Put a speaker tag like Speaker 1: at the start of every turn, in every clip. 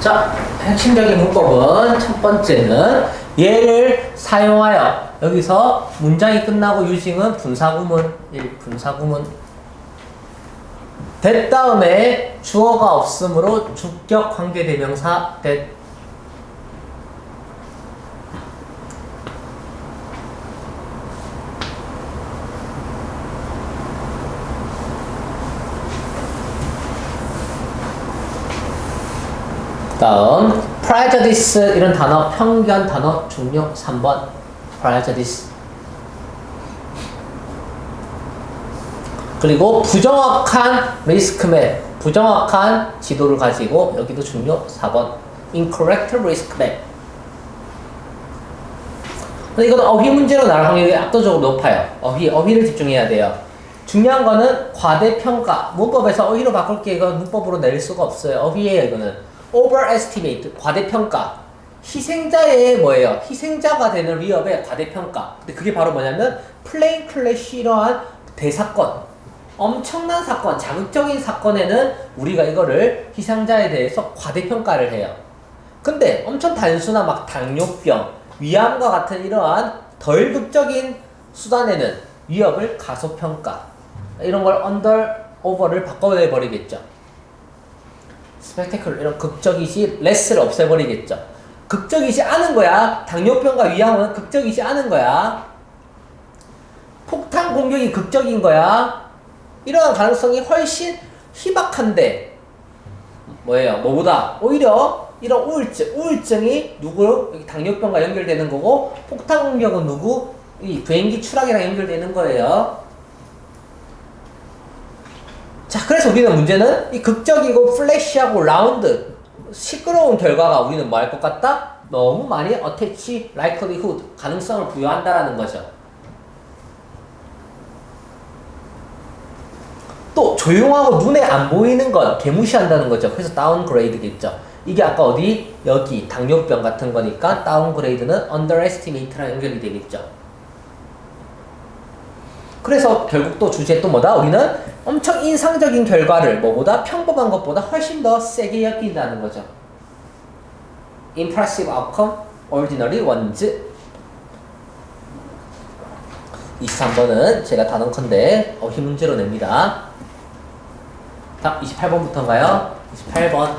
Speaker 1: 자, 핵심적인 문법은 첫 번째는 얘를 사용하여 여기서 문장이 끝나고 유징은 분사구문 1 분사구문. that 다음에 주어가 없으므로 주격 관계대명사 that 다음 prejudice 이런 단어 편견 단어 중요 3번. prejudice 그리고 부정확한 리스크맵 부정확한 지도를 가지고 여기도 중요 4번. incorrect risk map. 근데 이건 어휘 문제로 나올 확률이 압도적으로 높아요. 어휘, 어휘를 집중해야 돼요. 중요한 거는 과대평가 문법에서 어휘로 바꿀 게 이건 문법으로 낼 수가 없어요. 어휘예요 이거는 overestimate 과대평가 희생자의 뭐예요? 희생자가 되는 위협의 과대평가 근데 그게 바로 뭐냐면 플레인 클래시 이러한 대사건 엄청난 사건, 자극적인 사건에는 우리가 이거를 희생자에 대해서 과대평가를 해요. 근데 엄청 단순한 막 당뇨병, 위암과 같은 이러한 덜 극적인 수단에는 위협을 가소평가 이런 걸 under over를 바꿔내 버리겠죠. 스펙테클 이런 극적이시 less를 없애버리겠죠. 극적이지 않은 거야. 당뇨병과 위암은 극적이지 않은 거야. 폭탄 공격이 극적인 거야. 이러한 가능성이 훨씬 희박한데 뭐예요? 뭐보다 오히려 이런 우울증, 우울증이 누구 여기 당뇨병과 연결되는 거고 폭탄 공격은 누구 이 비행기 추락이랑 연결되는 거예요. 자, 그래서 우리는 문제는 이 극적이고 플래시하고 라운드 시끄러운 결과가 우리는 뭐 할 것 같다? 너무 많이 어태치 likelihood 가능성을 부여한다라는 거죠. 또 조용하고 눈에 안 보이는 건 개무시한다는 거죠. 그래서 다운그레이드겠죠. 이게 아까 어디 여기 당뇨병 같은 거니까 다운그레이드는 underestimate랑 연결이 되겠죠. 그래서 결국 또 주제 또 뭐다? 우리는 엄청 인상적인 결과를 뭐보다 평범한 것보다 훨씬 더 세게 여긴다는 거죠. impressive outcome, ordinary ones. 23번은 제가 단언컨대 어휘 문제로 냅니다. 자, 28번부터인가요? 28번.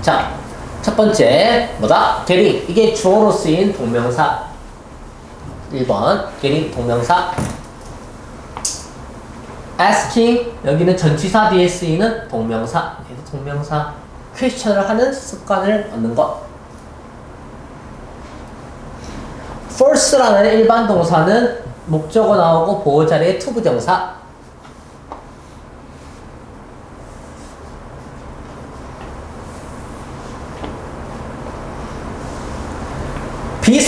Speaker 1: 자, 첫 번째, 뭐다? getting. 이게 주어로 쓰인 동명사. 1번, getting 동명사. asking, 여기는 전치사 뒤에 쓰이는 동명사. 얘도 동명사. 퀘스천을 하는 습관을 얻는 것. force라는 일반 동사는 목적어 나오고 보호 자리에 to 부정사.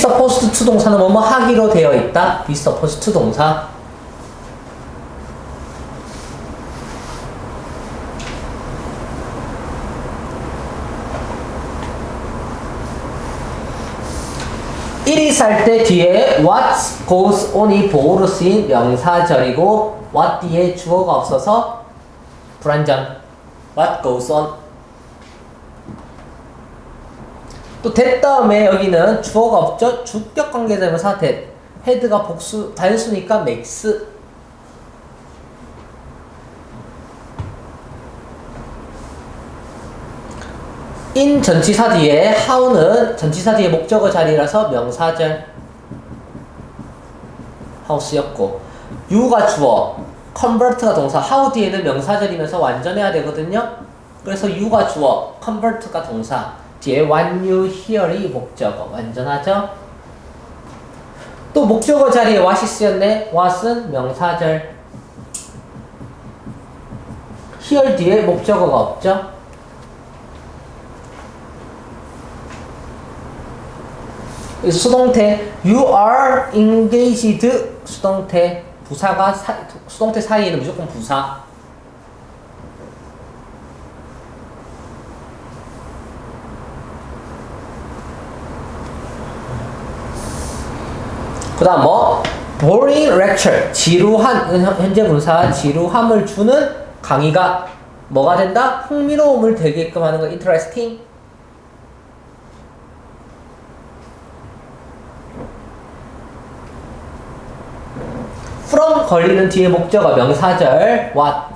Speaker 1: Be supposed to 동사는 뭐뭐 하기로 되어 있다. be supposed to 동사. 일이 살 때 뒤에 what goes on이 보호로 쓰인 명사절이고 what 뒤에 주어가 없어서 불안전 what goes on 또 that 다음에 여기는 주어가 없죠? 주격 관계대명사 that 헤드가 복수 단수니까 makes in 전치사 뒤에 how는 전치사 뒤에 목적어 자리라서 명사절. 쓰였고 you가 주어 convert가 동사. how 뒤에는 명사절이면서 완전해야 되거든요. 그래서 you가 주어 convert가 동사 you hear이 목적어. 완전하죠? 또 목적어 자리에 what이 쓰였네. what은 명사절. hear 뒤에 목적어가 없죠? 수동태. you are engaged. 수동태. 부사가 사, 수동태 사이에는 무조건 부사 그 다음 뭐? Boring lecture. 지루한 현- 현재 분사 지루함을 주는 강의가 뭐가 된다? 흥미로움을 되게끔 하는 거. Interesting. From 걸리는 뒤에 목적어. 명사절. What?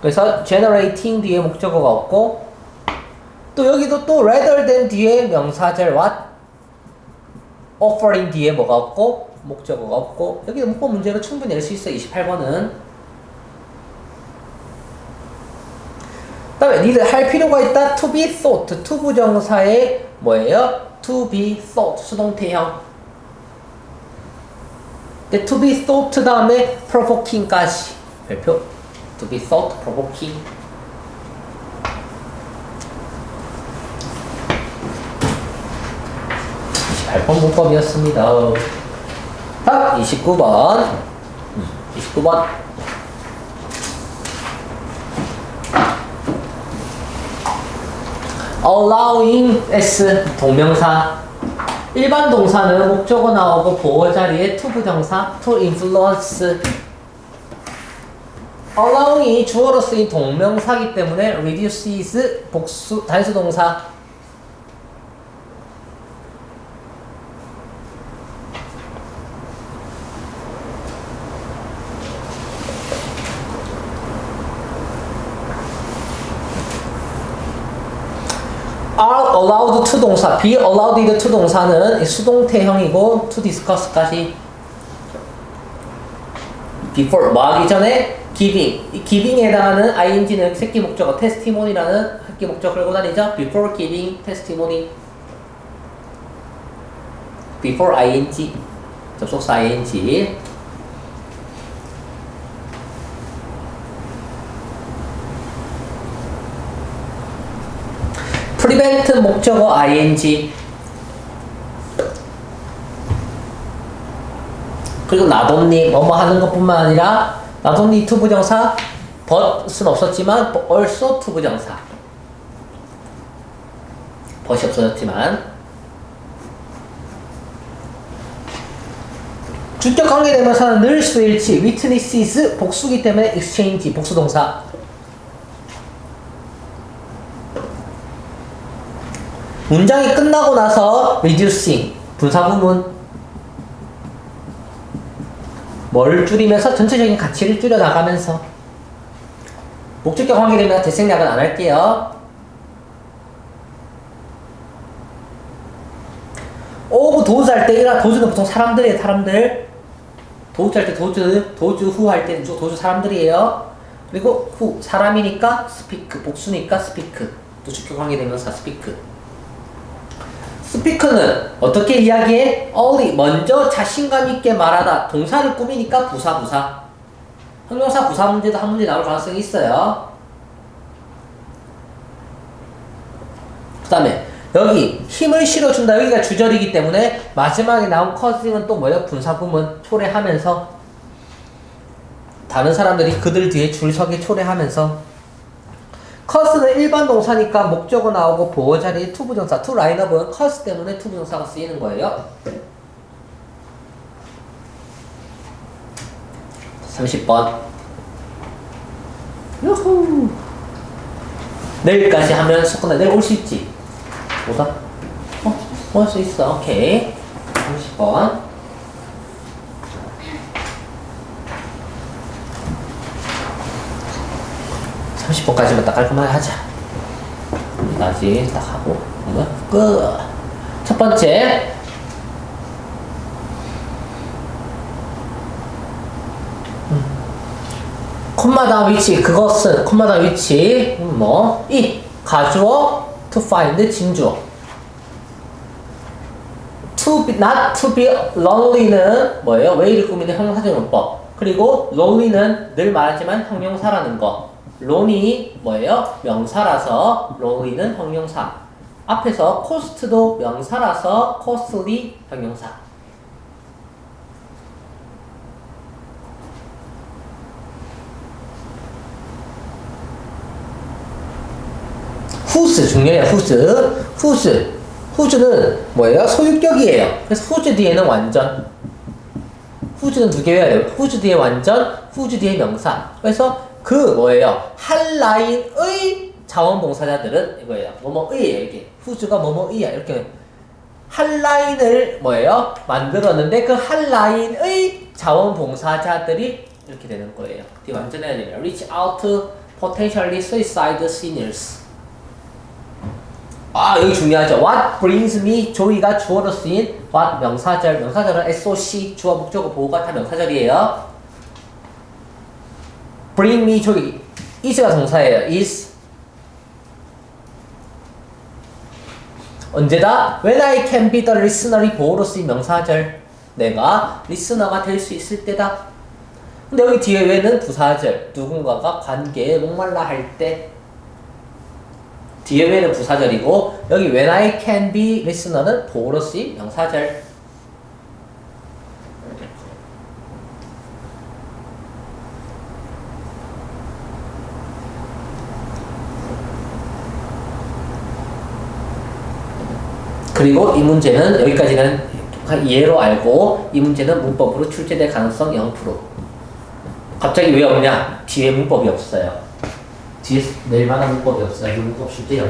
Speaker 1: 그래서 generating 뒤에 목적어가 없고 또 여기도 또 rather than 뒤에 명사절. What? Offering 뒤에 뭐가 없고 목적어가 없고 여기 문법 문제로 충분히 낼 수 있어 28번은 그다음에 니들 할 필요가 있다 to be thought to 부정사의 뭐예요? to be thought 수동태형 근데 to be thought 다음에 provoking까지 별표 to be thought provoking 28번 문법이었습니다. 다음 29번. 29번. allowing s 동명사 일반 동사는 목적어 나오고 보호 자리에 to 부정사 to influence allowing이 주어로 쓰인 동명사기 때문에 reduces 복수 단수 동사 are allowed to 동사, be allowed to 동사는 수동태형이고 to discuss까지 before 뭐 하기 전에 giving 이 giving에 해당하는 ing는 새끼 목적어 testimony라는 새끼 목적어 걸고 다니죠 before giving testimony before ing 접속사 ing prevent 목적어 ing. 그리고 only 뭐뭐 하는 것뿐만 아니라 not only to 부정사 but은 없었지만 also to 부정사. but이 없어졌지만. 주격 관계대명사는 늘 수일치 witnesses 복수기 때문에 exchange 복수 동사 문장이 끝나고 나서 reducing 분사구문. 뭘 줄이면서 전체적인 가치를 줄여 나가면서. 목적격 관계되면 대생략은 안 할게요. 오브 도주 할때 이라 도주는 보통 사람들이에요 사람들. 도주 할때 도주 도주 후할때 도주 사람들이에요. 그리고 후 사람이니까 스피크 복수니까 스피크. 또 주격 관계되면서 스피크 스피크는 어떻게 이야기해? early 먼저 자신감 있게 말하다. 동사를 꾸미니까 부사 부사. 형용사 부사 문제도 한 문제 나올 가능성이 있어요. 그 다음에 여기 힘을 실어준다. 여기가 주절이기 때문에 마지막에 나온 커징은 또 뭐예요? 분사구문 초래하면서. 다른 사람들이 그들 뒤에 줄 서게 초래하면서 커스는 일반 동사니까 목적어 나오고 보호 자리에 투 부정사, 투 라인업은 커스 때문에 투 부정사가 쓰이는 거예요. 30번. 유후. 내일까지 하면 속구나 내일 올 수 있지? 뭐다? 어? 올 수 있어. 오케이. 30번. 삼십 번까지만 딱 깔끔하게 하자. 여기까지 딱 하고, 끝. 첫 번째. 음. 콤마 다음 위치, 그것은, 콤마 다음 위치, 음, 뭐, 이, 가주어, to find, 진주어. to be, not to be lonely는 뭐예요? 왜 이를 꾸미는 형용사적 문법. 그리고 lonely는 늘 말하지만 형용사라는 거. Lonely 뭐예요? 명사라서 lonely는 형용사. 앞에서 cost도 명사라서 costly 형용사. whose 중요해요. whose. whose. whose는 뭐예요? 소유격이에요. 그래서 whose 뒤에는 완전 who's는 두개 외워야 돼요. whose 뒤에 완전, whose 뒤에 명사. 그래서 그 뭐예요? 할 라인의 자원봉사자들은 이거예요. 뭐뭐의예요 이게. whose가 뭐뭐의야 이렇게 할 라인을 뭐예요? 만들었는데 그할 라인의 자원봉사자들이 이렇게 되는 거예요. 뒤에 완전 해야 돼요. reach out to potentially suicide seniors. 아 여기 중요하죠. What brings me joy가 주어로 쓰인 what 명사절 명사절은 SOC 주어 목적어 보호가 다 명사절이에요. Bring me joy is가 동사예요. is 언제다? When I can be the listener이 보호로 쓰인 명사절 내가 리스너가 될 수 있을 때다. 근데 여기 뒤에 왜는 부사절 누군가가 관계에 목말라 할 때 뒤에 왜는 부사절이고 여기 when I can be listener는 보호로 쓰인 명사절 그리고 이 문제는 여기까지는 예로 알고 이 문제는 문법으로 출제될 가능성 0% 갑자기 왜 없냐? 뒤에 문법이 없어요 뒤에 낼 만한 문법이 없어요. 이 문법 출제 0%.